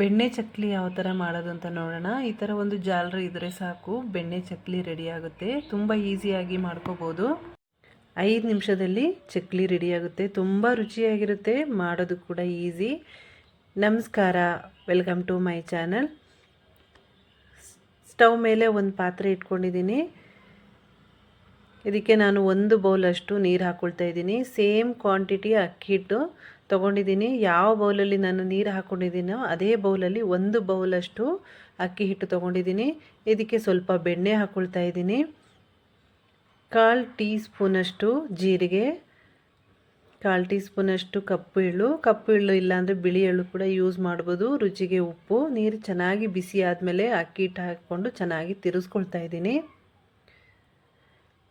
ಬೆಣ್ಣೆ ಚಕ್ಲಿ ಯಾವ ಥರ ಮಾಡೋದು ಅಂತ ನೋಡೋಣ. ಈ ಥರ ಒಂದು ಜಾಲರಿ ಇದ್ದರೆ ಸಾಕು. ಬೆಣ್ಣೆ ಚಕ್ಲಿ ರೆಡಿ ಆಗುತ್ತೆ. ತುಂಬ ಈಸಿಯಾಗಿ ಮಾಡ್ಕೋಬೋದು. ಐದು ನಿಮಿಷದಲ್ಲಿ ಚಕ್ಲಿ ರೆಡಿ ಆಗುತ್ತೆ. ತುಂಬ ರುಚಿಯಾಗಿರುತ್ತೆ. ಮಾಡೋದು ಕೂಡ ಈಸಿ ನಮಸ್ಕಾರ. Welcome to my channel stove ಮೇಲೆ ಒಂದು ಪಾತ್ರೆ ಇಟ್ಕೊಂಡಿದ್ದೀನಿ. ಇದಕ್ಕೆ ನಾನು ಒಂದು ಬೌಲಷ್ಟು ನೀರು ಹಾಕ್ಕೊಳ್ತಾ ಇದ್ದೀನಿ. ಸೇಮ್ ಕ್ವಾಂಟಿಟಿ ಅಕ್ಕಿ ಹಿಟ್ಟು. ತೊಗೊಂಡಿದ್ದೀನಿ. ಯಾವ ಬೌಲಲ್ಲಿ ನಾನು ನೀರು ಹಾಕ್ಕೊಂಡಿದ್ದೀನೋ ಅದೇ ಬೌಲಲ್ಲಿ ಒಂದು ಬೌಲಷ್ಟು ಅಕ್ಕಿ ಹಿಟ್ಟು ತೊಗೊಂಡಿದ್ದೀನಿ. ಇದಕ್ಕೆ ಸ್ವಲ್ಪ ಬೆಣ್ಣೆ ಹಾಕ್ಕೊಳ್ತಾ ಇದ್ದೀನಿ. ಕಾಲು ಟೀ ಸ್ಪೂನಷ್ಟು ಜೀರಿಗೆ, ಕಾಲು ಟೀ ಸ್ಪೂನಷ್ಟು ಕಪ್ಪು ಎಳ್ಳು. ಕಪ್ಪು ಎಳ್ಳು ಇಲ್ಲಾಂದರೆ ಬಿಳಿ ಎಳ್ಳು ಕೂಡ ಯೂಸ್ ಮಾಡ್ಬೋದು. ರುಚಿಗೆ ಉಪ್ಪು, ನೀರು ಚೆನ್ನಾಗಿ ಬಿಸಿ ಆದಮೇಲೆ ಅಕ್ಕಿ ಹಿಟ್ಟು ಹಾಕ್ಕೊಂಡು ಚೆನ್ನಾಗಿ ತಿರುಗಿಸ್ಕೊಳ್ತಾ ಇದ್ದೀನಿ.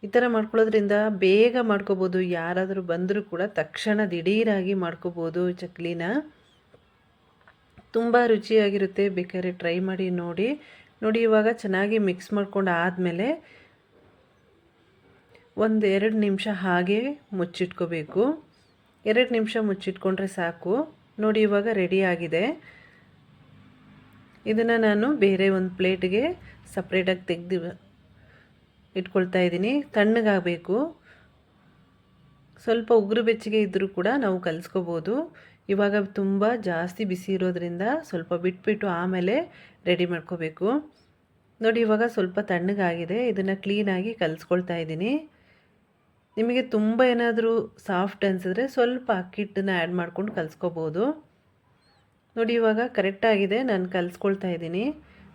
ಈ ಥರ ಮಾಡ್ಕೊಳ್ಳೋದ್ರಿಂದ ಬೇಗ ಮಾಡ್ಕೋಬೋದು. ಯಾರಾದರೂ ಬಂದರೂ ಕೂಡ ತಕ್ಷಣ ದಿಢೀರಾಗಿ ಮಾಡ್ಕೋಬೋದು ಚಕ್ಲಿನ. ತುಂಬ ರುಚಿಯಾಗಿರುತ್ತೆ. ಬೇಕಾದ್ರೆ ಟ್ರೈ ಮಾಡಿ ನೋಡಿ. ನೋಡಿ, ಇವಾಗ ಚೆನ್ನಾಗಿ ಮಿಕ್ಸ್ ಮಾಡ್ಕೊಂಡು ಆದಮೇಲೆ ಒಂದು ಎರಡು ನಿಮಿಷ ಹಾಗೆ ಮುಚ್ಚಿಟ್ಕೋಬೇಕು. ಎರಡು ನಿಮಿಷ ಮುಚ್ಚಿಟ್ಕೊಂಡ್ರೆ ಸಾಕು. ನೋಡಿ, ಇವಾಗ ರೆಡಿ ಆಗಿದೆ. ಇದನ್ನು ನಾನು ಬೇರೆ ಒಂದು ಪ್ಲೇಟ್ಗೆ ಸಪ್ರೇಟಾಗಿ ತೆಗೆದು ಇಟ್ಕೊಳ್ತಾ ಇದ್ದೀನಿ. ತಣ್ಣಗಾಗಬೇಕು. ಸ್ವಲ್ಪ ಉಗುರು ಬೆಚ್ಚಗೆ ಇದ್ದರೂ ಕೂಡ ನಾವು ಕಲಿಸ್ಕೋಬೋದು. ಇವಾಗ ತುಂಬ ಜಾಸ್ತಿ ಬಿಸಿ ಇರೋದ್ರಿಂದ ಸ್ವಲ್ಪ ಬಿಟ್ಬಿಟ್ಟು ಆಮೇಲೆ ರೆಡಿ ಮಾಡ್ಕೋಬೇಕು. ನೋಡಿ, ಇವಾಗ ಸ್ವಲ್ಪ ತಣ್ಣಗಾಗಿದೆ. ಇದನ್ನು ಕ್ಲೀನಾಗಿ ಕಲಿಸ್ಕೊಳ್ತಾ ಇದ್ದೀನಿ. ನಿಮಗೆ ತುಂಬ ಏನಾದರೂ ಸಾಫ್ಟ್ ಅನಿಸಿದ್ರೆ ಸ್ವಲ್ಪ ಅಕ್ಕಿಟ್ಟನ್ನ ಆ್ಯಡ್ ಮಾಡ್ಕೊಂಡು ಕಲಿಸ್ಕೋಬೋದು. ನೋಡಿ, ಇವಾಗ ಕರೆಕ್ಟಾಗಿದೆ ನಾನು ಕಲಿಸ್ಕೊಳ್ತಾ ಇದ್ದೀನಿ.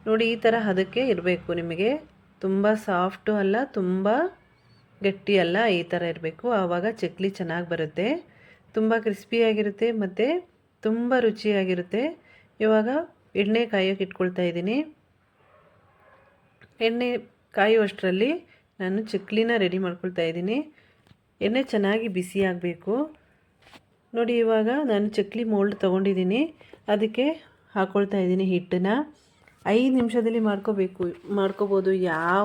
ನೋಡಿ, ಈ ಥರ ಅದಕ್ಕೆ ಇರಬೇಕು ನಿಮಗೆ. ತುಂಬ ಸಾಫ್ಟು ಅಲ್ಲ, ತುಂಬ ಗಟ್ಟಿ ಅಲ್ಲ, ಈ ಥರ ಇರಬೇಕು. ಆವಾಗ ಚಕ್ಲಿ ಚೆನ್ನಾಗಿ ಬರುತ್ತೆ. ತುಂಬ ಕ್ರಿಸ್ಪಿಯಾಗಿರುತ್ತೆ ಮತ್ತು ತುಂಬ ರುಚಿಯಾಗಿರುತ್ತೆ. ಇವಾಗ ಎಣ್ಣೆ ಕಾಯೋಕೆ ಇಟ್ಕೊಳ್ತಾ ಇದ್ದೀನಿ. ಎಣ್ಣೆ ಕಾಯುವಷ್ಟರಲ್ಲಿ ನಾನು ಚಕ್ಲಿನ ರೆಡಿ ಮಾಡ್ಕೊಳ್ತಾ ಇದ್ದೀನಿ. ಎಣ್ಣೆ ಚೆನ್ನಾಗಿ ಬಿಸಿ ಆಗಬೇಕು. ನೋಡಿ, ಇವಾಗ ನಾನು ಚಕ್ಲಿ ಮೋಲ್ಡ್ ತೊಗೊಂಡಿದ್ದೀನಿ. ಅದಕ್ಕೆ ಹಾಕ್ಕೊಳ್ತಾ ಇದ್ದೀನಿ ಹಿಟ್ಟನ್ನು. ಐದು ನಿಮಿಷದಲ್ಲಿ ಮಾಡ್ಕೋಬೇಕು, ಮಾಡ್ಕೋಬೋದು. ಯಾವ,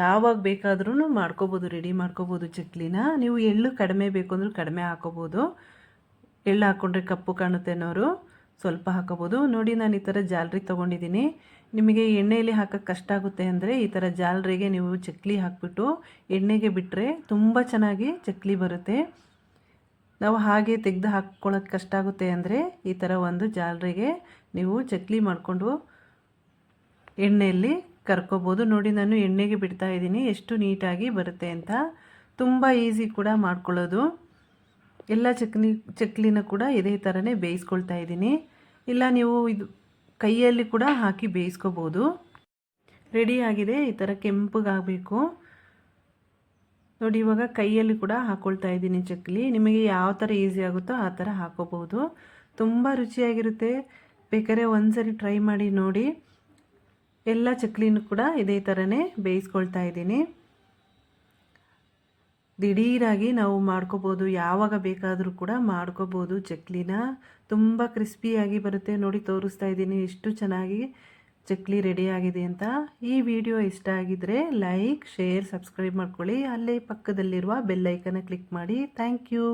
ಯಾವಾಗ ಬೇಕಾದ್ರೂ ಮಾಡ್ಕೋಬೋದು ರೆಡಿ ಮಾಡ್ಕೋಬೋದು ಚಕ್ಲಿನ ನೀವು ಎಳ್ಳು ಕಡಿಮೆ ಬೇಕು ಅಂದರೂ ಕಡಿಮೆ ಹಾಕೋಬೋದು. ಎಳ್ಳು ಹಾಕ್ಕೊಂಡ್ರೆ ಕಪ್ಪು ಕಾಣುತ್ತೆ ಅನ್ನೋರು ಸ್ವಲ್ಪ ಹಾಕೋಬೋದು. ನೋಡಿ, ನಾನು ಈ ಥರ ಜಾಲರಿ ತೊಗೊಂಡಿದ್ದೀನಿ. ನಿಮಗೆ ಎಣ್ಣೆಯಲ್ಲಿ ಹಾಕೋಕ್ಕೆ ಕಷ್ಟ ಆಗುತ್ತೆ ಅಂದರೆ ಈ ಥರ ಜಾಲರಿಗೆ ನೀವು ಚಕ್ಲಿ ಹಾಕ್ಬಿಟ್ಟು ಎಣ್ಣೆಗೆ ಬಿಟ್ಟರೆ ತುಂಬ ಚೆನ್ನಾಗಿ ಚಕ್ಲಿ ಬರುತ್ತೆ. ನಾವು ಹಾಗೆ ತೆಗೆದು ಹಾಕ್ಕೊಳ್ಳೋಕ್ಕೆ ಕಷ್ಟ ಆಗುತ್ತೆ ಅಂದರೆ ಈ ಥರ ಒಂದು ಜಾಲರಿಗೆ ನೀವು ಚಕ್ಲಿ ಮಾಡಿಕೊಂಡು ಎಣ್ಣೆಯಲ್ಲಿ ಕರ್ಕೋಬೋದು. ನೋಡಿ, ನಾನು ಎಣ್ಣೆಗೆ ಬಿಡ್ತಾ ಇದ್ದೀನಿ. ಎಷ್ಟು ನೀಟಾಗಿ ಬರುತ್ತೆ ಅಂತ. ತುಂಬ ಈಸಿ ಕೂಡ ಮಾಡ್ಕೊಳ್ಳೋದು. ಎಲ್ಲ ಚಕ್ಲಿ ಚಕ್ಲಿನ ಕೂಡ ಇದೇ ಥರನೇ ಬೇಯಿಸ್ಕೊಳ್ತಾ ಇದ್ದೀನಿ. ಇಲ್ಲ, ನೀವು ಇದು ಕೈಯಲ್ಲಿ ಕೂಡ ಹಾಕಿ ಬೇಯಿಸ್ಕೋಬೋದು. ಆಗಿದೆ. ಈ ಥರ ಕೆಂಪಗಾಗಬೇಕು. ನೋಡಿ, ಇವಾಗ ಕೈಯಲ್ಲಿ ಕೂಡ ಹಾಕ್ಕೊಳ್ತಾ ಇದ್ದೀನಿ ಚಕ್ಲಿ. ನಿಮಗೆ ಯಾವ ಥರ ಈಸಿ ಆಗುತ್ತೋ ಆ ಥರ ಹಾಕೋಬೋದು. ತುಂಬ ರುಚಿಯಾಗಿರುತ್ತೆ. ಬೇಕಾದ್ರೆ ಒಂದು ಸರಿ ಟ್ರೈ ಮಾಡಿ ನೋಡಿ. ಎಲ್ಲ ಚಕ್ಲಿನೂ ಕೂಡ ಇದೇ ಥರನೇ ಬೇಯಿಸ್ಕೊಳ್ತಾ ಇದ್ದೀನಿ. ದಿಢೀರಾಗಿ ನಾವು ಮಾಡ್ಕೋಬೋದು, ಯಾವಾಗ ಬೇಕಾದರೂ ಕೂಡ ಮಾಡ್ಕೋಬೋದು ಚಕ್ಲಿನ. ತುಂಬ ಕ್ರಿಸ್ಪಿಯಾಗಿ ಬರುತ್ತೆ. ನೋಡಿ, ತೋರಿಸ್ತಾ ಇದ್ದೀನಿ ಎಷ್ಟು ಚೆನ್ನಾಗಿ ಚಕ್ಲಿ ರೆಡಿಯಾಗಿದೆ ಅಂತ. ಈ ವಿಡಿಯೋ ಇಷ್ಟ ಆಗಿದ್ದರೆ ಲೈಕ್, ಶೇರ್, ಸಬ್ಸ್ಕ್ರೈಬ್ ಮಾಡ್ಕೊಳ್ಳಿ. ಅಲ್ಲೇ ಪಕ್ಕದಲ್ಲಿರುವ ಬೆಲ್ಲೈಕನ್ನ ಕ್ಲಿಕ್ ಮಾಡಿ. Thank you.